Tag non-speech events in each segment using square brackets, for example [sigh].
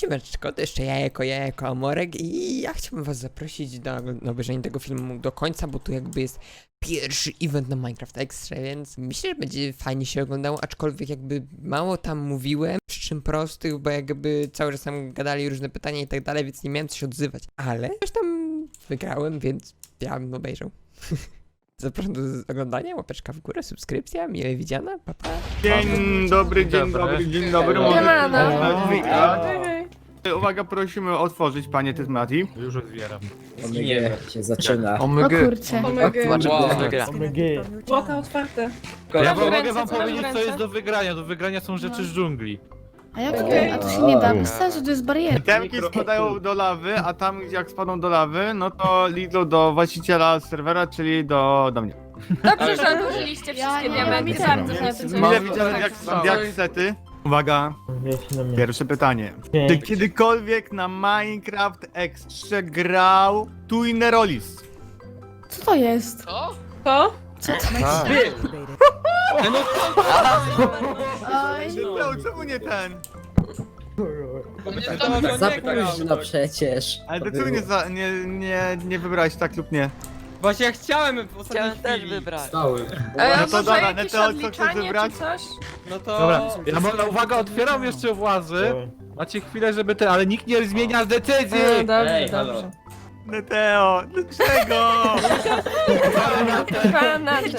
Siemeczko, to jeszcze jajeko, jajeko, Amorek i ja chciałbym was zaprosić do, na obejrzenie tego filmu do końca, bo tu jakby jest pierwszy event na Minecraft Extra, więc myślę, że będzie fajnie się oglądało, aczkolwiek jakby mało tam mówiłem, przyczyn prostych, bo jakby cały czas tam gadali różne pytania i tak dalej, więc nie miałem co się odzywać, ale coś tam wygrałem, więc ja bym obejrzał. [laughs] Zapraszam do oglądania, łapeczka w górę, subskrypcja, miłe widziana, pa pa. Dzień dobry, dzień dobry, dzień dobry. Nie Może ma, no. zaczynać wyjazd. Czekaj. Uwaga, prosimy otworzyć, panie Tyzmati. Już otwieram. Omega się zaczyna. O kurczę. Łota otwarte. Ja wam, mogę wam powiedzieć, co jest do wygrania. Do wygrania są rzeczy z dżungli. A jak to? A to się nie da, bez sensu, to jest bariera. Temki spadają do lawy, a tam jak spadną do lawy, no to liczą do właściciela serwera, czyli do, do mnie. Dobrze, że odłożyliście Ja wszystkie nie diamenty. Bardzo na tym co- widziałem jak, jak sety. Uwaga, pierwsze pytanie. Czy kiedykolwiek na Minecraft Extra grał Tuinerolis? Co to jest? To? Co to Tak. jest? [laughs] Oj, No, czemu nie ten? Za późno przecież. Ale dlaczego nie, za, nie, nie, nie wybrałeś tak lub nie? Właśnie ja chciałem w ostatniej Chciałem też chwili. wybrać. Stały. E, No to może dobra, jakieś Neteo, co chcesz odliczanie wybrać? czy coś? No to... Dobra, ja mogę, uwaga, otwieram jeszcze włazy. Macie chwilę, żeby ten, ale nikt nie zmienia decyzji! E, dobrze, Ej, halo. dobrze. Neteo, dlaczego? [laughs] Fanatyk.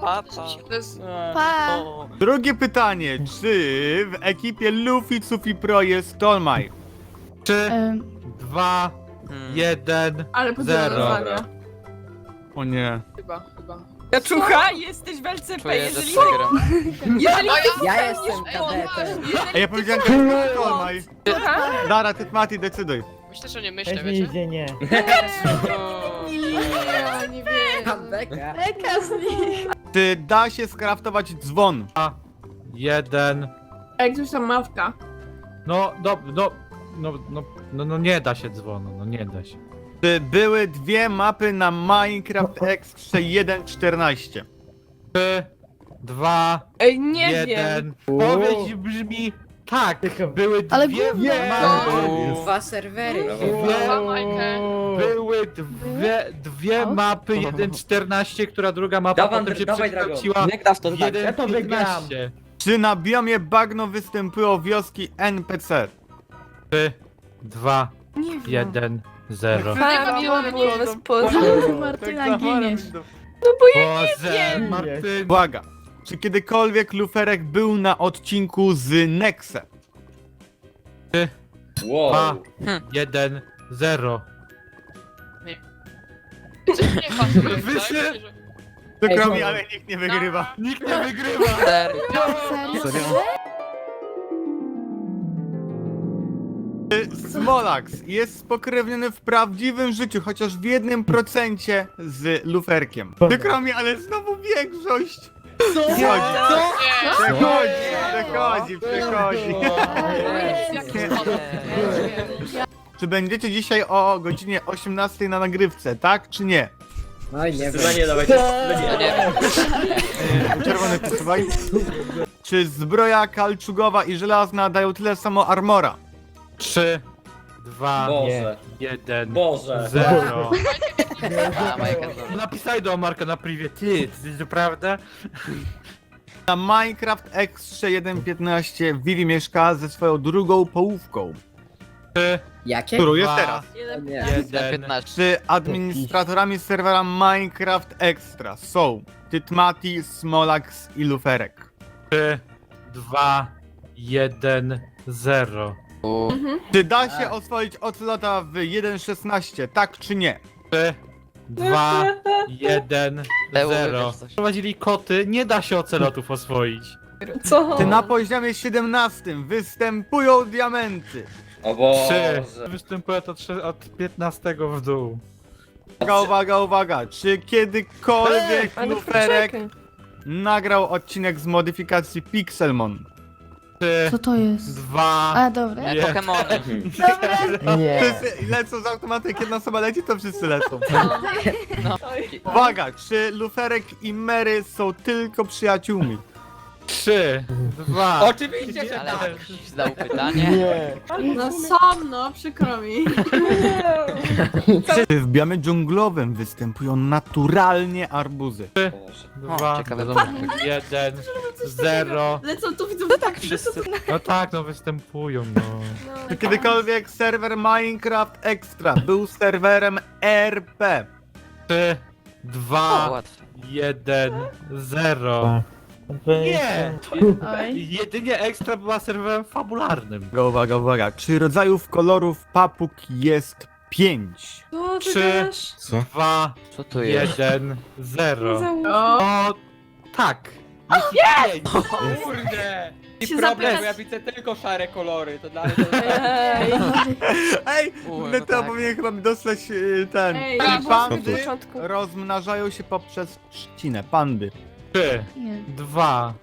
Papa. To jest... pa! Drugie pytanie, czy w ekipie Luffy Sufi Pro jest Tolmaj? Trzy, Em, dwa, Hmm. jeden. Ale Zero. O nie. Chyba, chyba. Kaczucha, jesteś w LCP, Czuję, że jeżeli... przegram. [laughs] Jeżeli ty Ja jestem kadetem. Ja powiedziałem, że to. Słucham? Dara, ty Mati, decyduj. Myślę, że nie myślę, wiecie? Nigdzie [laughs] nie. Nie, nie wiem. Beka. Czy da się skraftować dzwon? Jeden. Jak coś tam mawka. No, no, no, no, no, no, no nie da się dzwonu, no nie da się. Czy były dwie mapy na Minecraft Extra 1.14? Trzy, dwa, Ej, nie wiem. jeden. Odpowiedź brzmi tak. Były Ale dwie gówno. mapy. Dwa serwery. Dwie, były dwie, dwie mapy, 1.14, która druga mapa potem się przekształciła w to w tak. Ja to wygram. 1.15. Czy na biomie bagno występują wioski NPC? Trzy, dwa, Nie wiem. jeden, zero. Fara, było bez pozu. Martyna, giniesz. Boże, Martyn. Uwaga. Czy kiedykolwiek Luferek był na odcinku z Nexe? Dwa, jeden, zero. Wyszy! Przykro mi, ale nikt nie wygrywa. Nikt nie wygrywa! Serio. Serio? Smolax jest spokrewniony w prawdziwym życiu, chociaż w jednym procencie z Luferkiem? Przykro mi, ale znowu większość. Przechodzi, przechodzi, przechodzi, przechodzi. Czy będziecie dzisiaj o godzinie 18 na nagrywce, tak czy nie? No i nie wiem. No nie wiem. Yy, Czerwony przesuwaj. Czy zbroja kalczugowa i żelazna dają tyle samo armora? Trzy, dwa, Boże. jeden, Boże. zero. A, Majka znowu. Napisaj do Marka na privie, ty, to prawda? Na Minecraft Extra 1.15 Vivi mieszka ze swoją drugą połówką, Trzy, Jakie? którą jest Dwa. teraz. O nie. jeden, 15. Czy administratorami serwera Minecraft Extra są Tytmati, Smolax i Luferek? trzy, dwa, jeden, zero. Czy da się oswoić ocelota w 1.16, tak czy nie? Trzy, dwa, jeden, Leo, zero. wybierz coś. Prowadzili koty, nie da się ocelotów oswoić. Co? Czy na poziomie 17 występują diamenty? O Trzy. Występuje to trzy, od 15 w dół. Uwaga, uwaga, uwaga. Czy kiedykolwiek Ale Luferek poczekaj. nagrał odcinek z modyfikacji Pixelmon? Trzy, Co to jest? dwa, A, dobra. E, Nie. Pokemony. Wszyscy lecą z automatu, jak jedna osoba leci, to wszyscy lecą. No. Uwaga, czy Luferek i Mary są tylko przyjaciółmi? Trzy, dwa, Oczywiście, że Ale tak. zdał pytanie. No są, no, przykro mi. W biomie dżunglowym występują naturalnie arbuzy. dwa, ciekawe jeden, zero. Lecą tu widzę, no tak, Wszyscy. No tak, no występują, no. Czy kiedykolwiek serwer Minecraft Extra był serwerem RP? Trzy, O, dwa, łatwo. jeden, zero. Nie! Oj. Jedynie ekstra była serwerem fabularnym. Uwaga, uwaga, uwaga. Czy rodzajów kolorów papug jest pięć? Co ty Trzy. gadasz? Dwa, Co to jest? jeden, zero. O, O, tak. Jest! Kurde! I Się problem, bo ja widzę tylko szare kolory, to dla mnie to [laughs] Ej, Ej, Uj, my no to tak. powinien chyba dostać e, ten. Ej, pandy początku. rozmnażają się poprzez trzcinę. Pandy. Trzy, Nie. dwa,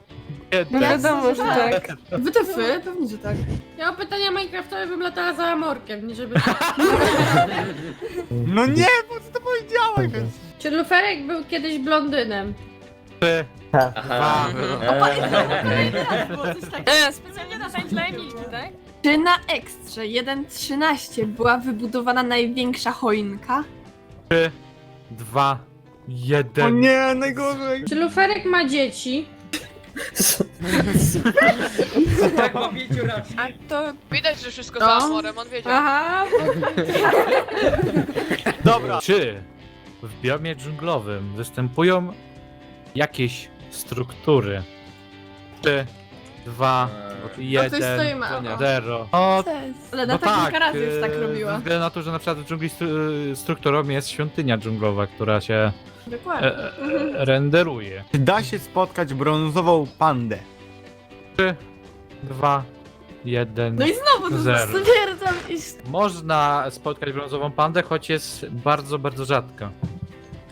No jeden. wiadomo, że tak. WTF? Pewnie, że tak. Ja mam pytania Minecraftowe, bym latała za Amorkiem, nie żeby... No nie, po co to powiedziałeś? Czy Luferek był kiedyś blondynem? Trzy, dwa, [laughs] E, specjalnie na tańcz dla Emilki, tak? Czy na Ekstrze 1.13 była wybudowana największa choinka? dwa, O jeden. nie, najgorzej. Czy Luferek ma dzieci? tak ma pięciu racji. A to... Widać, że wszystko No. za amorem, on wiedział. Aha, Dobra. Czy w biomie dżunglowym występują jakieś struktury? Trzy, dwa, jeden, stoimy, a- zero. O, ale na no takim tak, razy już tak e, robiła. Względu na to, że na przykład w dżungli stru- strukturą jest świątynia dżunglowa, która się Dokładnie. e, e, renderuje. Czy da się spotkać brązową pandę? Trzy, dwa, jeden. No i znowu to Zero. stwierdzam iż... Można spotkać brązową pandę, choć jest bardzo, bardzo rzadka.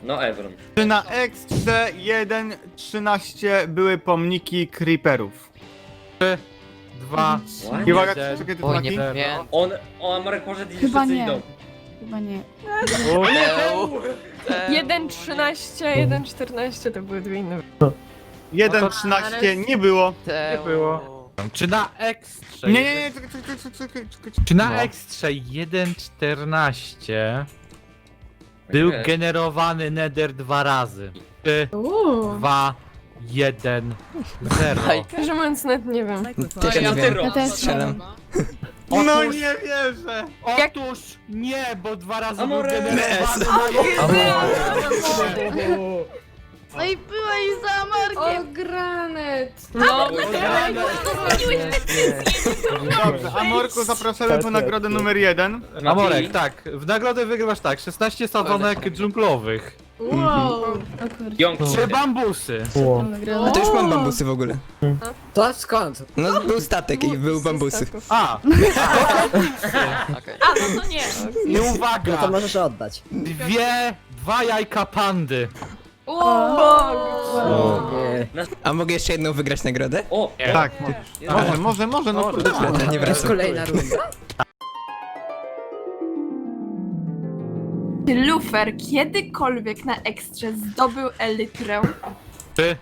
No Evron. Czy na Ekstrze 1.13 były pomniki creeperów? Dwa, I uwaga, Jeden. czekaj, ty Oj, nie Zero. wiem. On, o Amorek poszedł i Chyba wszyscy nie. idą. Chyba nie. u, 1.13, 1.14 to były dwie inne. 1.13 nie było. Nie było. Czy na ekstrze? Nie, nie, nie, czekaj, czekaj, czekaj, czekaj, czekaj. Czy na No. ekstrze 1.14 był Nie. generowany nether dwa razy? Trzy, Uuu. dwa, jeden, zero. Aj. Szczerze mówiąc, nawet nie wiem. Też nie ja wiem. Ja też Strzelam. No Otóż- nie wierzę. Otóż nie, bo dwa razy Amore. był generowany No i byłeś za Markiem. O, granet! No, Dobrze, Amorku zapraszamy po nagrodę numer jeden. Amorek, tak. W nagrodę wygrywasz tak, 16 sadzonek dżunglowych, Wow! O kurde. Jąk. trzy bambusy, No to już mam bambusy w ogóle. To skąd? No był statek i były bambusy. a. [laughs] A, no to nie. i No to uwaga, możesz oddać. dwie, dwa jajka pandy. O, O nie. A mogę jeszcze jedną wygrać nagrodę? O, Tak, może, może, może, no kurde. Dobra, to nie To jest wracam. kolejna runda. Czy Lufer kiedykolwiek na ekstrze zdobył elytrę? Trzy,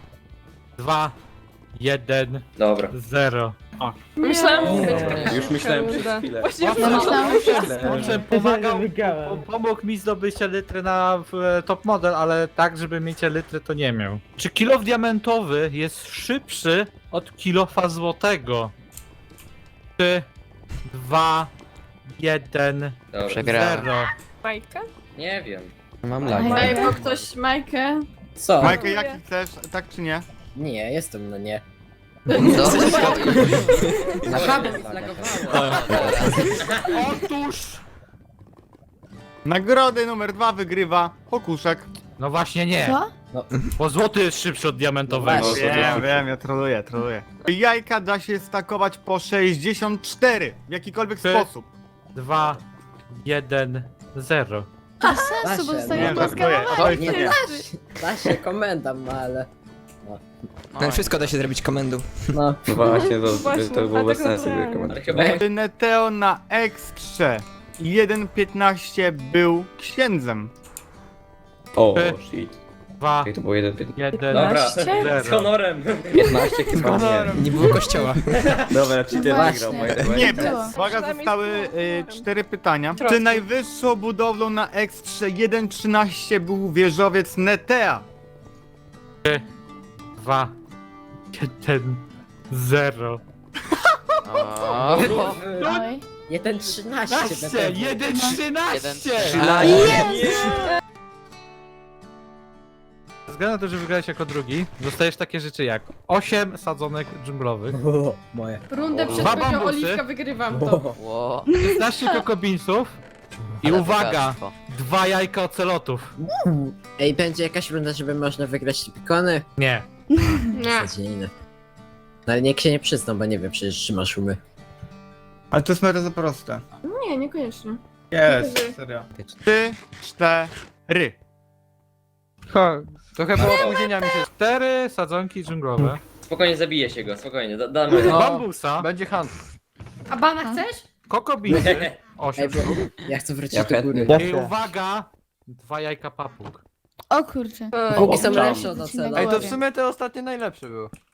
dwa, jeden, dobra. zero. Myślałam, że będzie Już myślałem przez chwilę. Właśnie No myślałam, Owszem, pomagał, po- pomógł mi zdobyć elitry na w, e, top model, ale tak, żeby mieć elitry to nie miał. Czy kilof diamentowy jest szybszy od kilofa złotego? Trzy, dwa, jeden, Dobra. Przegrałem. zero. Majka? Nie wiem. Mam Ej, lag. Daj, bo ktoś Majkę. Co? Majkę, jaki chcesz, tak czy nie? Nie, jestem na nie. No, Naprawdę Otóż! Nagrody numer dwa wygrywa Pokuszek. No właśnie nie, Co? bo złoty jest szybszy od diamentowego. Właśnie. Wiem, wiem, ja troluję, troluję. Jajka da się stakować po 64 w jakikolwiek Ty. sposób. Dwa, jeden, zero. Bez sensu, bo Wasze, zostaje Nie, żartuję. mowa. Oj, Nie nie. da się, da się komendam, no ale... No wszystko da się zrobić komendą. No. Właśnie, to, Właśnie, to było bez sensu. tak. Czy Neteo na Ekstrze 1.15 był księdzem? O, Ty. shit. dwa, Ej, to było jeden pytanie. jeden, Dobra, z honorem. 15 [laughs] chyba nie. Nie było kościoła. [laughs] Dobra, cheater Właśnie. wygrał. moje- moje- Nie, było. uwaga, zostały y, cztery pytania. Troszkę. Czy najwyższą budowlą na Ekstrze 1.13 był wieżowiec Netea? Dwa, jeden, zero. O, [laughs] Oj. Jeden 13 na 13, pewno. jeden, trzynaście! Ze względu na to, że wygrałeś jako drugi, dostajesz takie rzeczy jak 8 sadzonek dżunglowych, O, moje. Rundę Dwa przed powiedział bambusy. Oliwka, wygrywam to. O, Ło. 15 kokobinsów i Ale uwaga, bogactwo. dwa jajka ocelotów. Ej, będzie jakaś runda, żeby można wygrać pikony? Nie. [laughs] Nie. No ale niech się nie przyznał, bo nie wiem przecież czy masz umy. Ale to jest bardzo proste. Nie, niekoniecznie. Jest, serio. Trzy, cztery. Trochę było opóźnienia mi się. Cztery sadzonki dżunglowe. Spokojnie, zabije się go, spokojnie, da, damy. No. Bambusa, Będzie hunt. A bana chcesz? kokobinsy, [laughs] Ej, 8 bo sztuk. ja chcę wrócić Ja do góry. I uwaga, dwa jajka papug. O kurczę. Drugie są O, lepsze od Ej, to Ej, w to w sumie sumie te ostatnie najlepsze były.